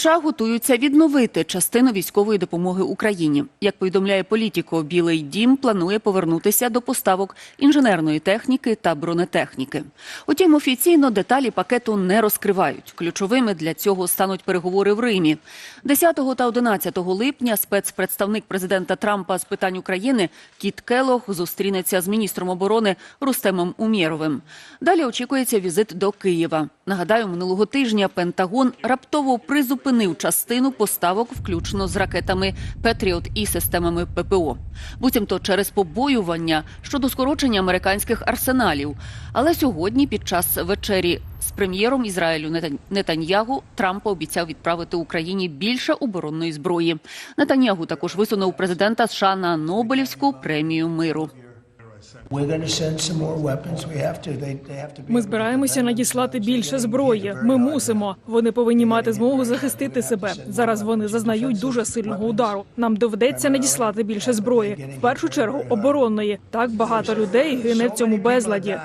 США готуються відновити частину військової допомоги Україні. Як повідомляє політико, Білий Дім планує повернутися до поставок інженерної техніки та бронетехніки. Утім, офіційно деталі пакету не розкривають. Ключовими для цього стануть переговори в Римі. 10 та 11 липня спецпредставник президента Трампа з питань України Кіт Келох зустрінеться з міністром оборони Рустемом Умєровим. Далі очікується візит до Києва. Нагадаю, минулого тижня Пентагон раптово призупинив частину поставок, включно з ракетами Петріот і системами ППО. Буцімто через побоювання щодо скорочення американських арсеналів. Але сьогодні, під час вечері з прем'єром Ізраїлю Нетан- Нетаньягу, Трамп обіцяв відправити Україні більше оборонної зброї. Нетаньягу також висунув президента США на Нобелівську премію миру. Ми збираємося надіслати більше зброї. Ми мусимо. Вони повинні мати змогу захистити себе. Зараз вони зазнають дуже сильного удару. Нам доведеться надіслати більше зброї. В першу чергу оборонної. Так багато людей гине в цьому безладі.